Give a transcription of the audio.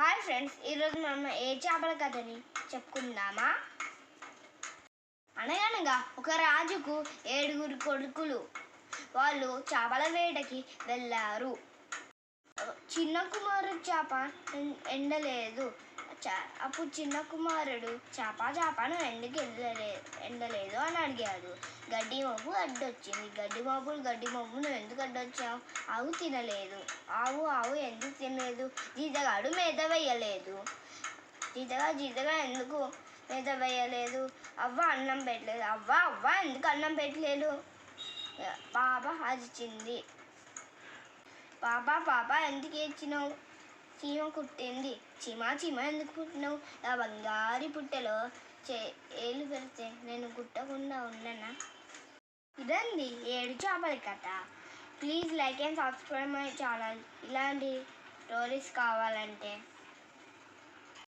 Hi friends ఈరోజు మనం ఏ చేపల కథని చెప్పుకుందామా? అనగనగా ఒక రాజుకు ఏడుగురు కొడుకులు. వాళ్ళు చేపల వేటకి వెళ్ళారు. చిన్న కుమారుడు చేప ఎం- ఎండలేదు. వచ్చారు అప్పుడు చిన్న కుమారుడు చేప చేపను ఎందుకు ఎండలే ఎండలేదు? అని అడిగాడు. గడ్డి మబ్బు అడ్డొచ్చింది. గడ్డి మబ్బులు గడ్డి మబ్బు నువ్వు ఎందుకు అడ్డొచ్చావు? ఆవు తినలేదు. ఆవు ఆవు ఎందుకు తినలేదు? జీతగాడు మేత వేయలేదు. జీతగా జీతగా ఎందుకు మేత వేయలేదు? అవ్వ అన్నం పెట్టలేదు. అవ్వ అవ్వ ఎందుకు అన్నం పెట్టలేదు? పాప అరిచింది. పాప పాప ఎందుకు ఏడ్చినావు? చీమ కుట్టింది. చీమ చీమ ఎందుకు పుట్టినావు నా బంగారి పుట్టెలో చే ఏళ్ళు పెడితే నేను కుట్టకుండా ఉండనా? ఇదండి ఏడు చేపల కథ. Please like and subscribe my channel. ఇలాంటి స్టోరీస్ కావాలంటే